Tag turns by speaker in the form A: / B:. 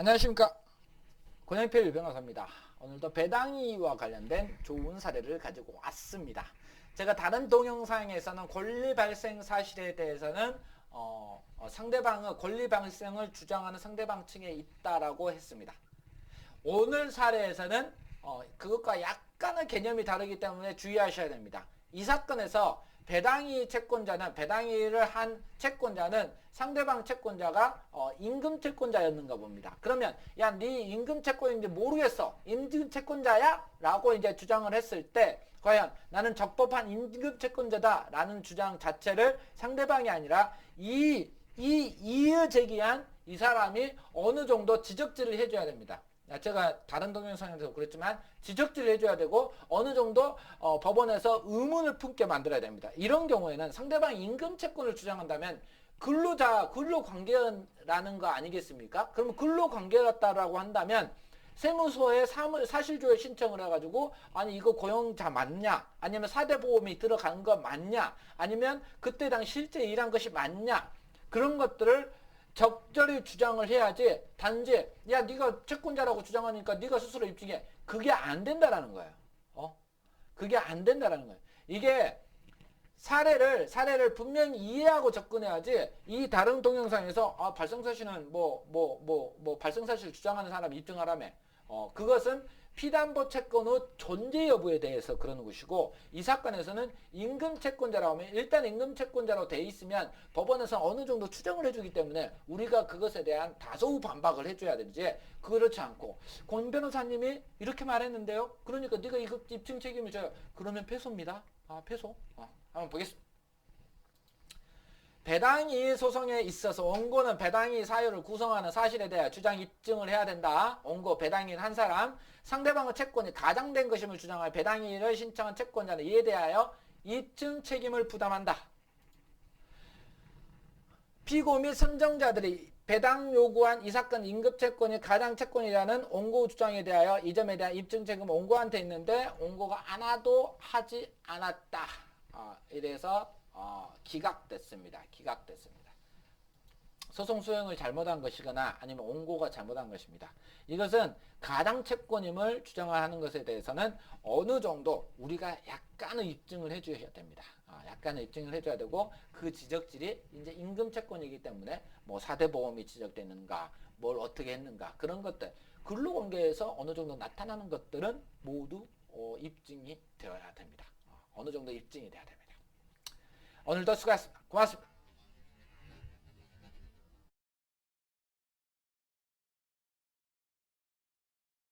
A: 안녕하십니까. 권영필 유변호사입니다. 오늘도 배당이와 관련된 좋은 사례를 가지고 왔습니다. 제가 다른 동영상에서는 권리 발생 사실에 대해서는 어, 어, 상대방의 권리 발생을 주장하는 상대방 측에 있다라고 했습니다. 오늘 사례에서는 어, 그것과 약간의 개념이 다르기 때문에 주의하셔야 됩니다. 이 사건에서 배당이 채권자는 배당이를 한 채권자는 상대방 채권자가 어, 임금 채권자였는가 봅니다. 그러면 야 네 임금 채권인지 모르겠어. 임금 채권자야?라고 이제 주장을 했을 때 과연 나는 적법한 임금 채권자다 라는 주장 자체를 상대방이 아니라 이 이 이의 제기한 이 사람이 어느 정도 지적질을 해줘야 됩니다. 제가 다른 동영상에서 그랬지만 지적질을 해줘야 되고 어느 정도 어, 법원에서 의문을 품게 만들어야 됩니다. 이런 경우에는 상대방 임금 채권을 주장한다면 근로자 근로관계라는 거 아니겠습니까? 그러면 근로관계였다라고 한다면 세무서에 사무, 사실조회 신청을 해가지고 아니 이거 고용자 맞냐 아니면 사대보험이 들어간 거 맞냐 아니면 그때 당시 실제 일한 것이 맞냐 그런 것들을 적절히 주장을 해야지 단지 야 네가 채권자라고 주장하니까 네가 스스로 입증해 그게 안 된다라는 거예요. 어? 그게 안 된다라는 거예요. 이게 사례를 사례를 분명히 이해하고 접근해야지 이 다른 동영상에서 아 발생사실은 뭐 뭐 뭐 뭐 발생사실 주장하는 사람 입증하라며 어 그것은 피담보 채권의 존재 여부에 대해서 그러는 것이고 이 사건에서는 임금 채권자라고 하면 일단 임금 채권자로 돼 있으면 법원에서 어느 정도 추정을 해주기 때문에 우리가 그것에 대한 다소 반박을 해줘야 되지 그렇지 않고 권 변호사님이 이렇게 말했는데요. 그러니까 네가 이거 입증 책임을 져요. 그러면 패소입니다. 아 패소. 어, 한번 보겠습니다 배당이 소송에 있어서 원고는 배당이 사유를 구성하는 사실에 대해 주장 입증을 해야 된다. 원고 배당인 한 사람 상대방의 채권이 가장된 것임을 주장할 배당인을 신청한 채권자는 이에 대하여 입증 책임을 부담한다. 피고 및 선정자들이 배당 요구한 이 사건 임급 채권이 가장 채권이라는 원고 주장에 대하여 이 점에 대한 입증 책임은 원고한테 있는데 원고가 하나도 하지 않았다. 어, 이래서 어, 기각됐습니다. 기각됐습니다. 소송 수행을 잘못한 것이거나 아니면 원고가 잘못한 것입니다. 이것은 가당 채권임을 주장하는 것에 대해서는 어느 정도 우리가 약간의 입증을 해줘야 됩니다. 아, 약간의 입증을 해줘야 되고 그 지적질이 이제 임금 채권이기 때문에 뭐 사대보험이 지적되는가 뭘 어떻게 했는가 그런 것들 근로관계에서 어느 정도 나타나는 것들은 모두 어, 입증이 되어야 됩니다. 어, 어느 정도 입증이 돼야 됩니다. 오늘도 수고하셨습니다. 고맙습니다.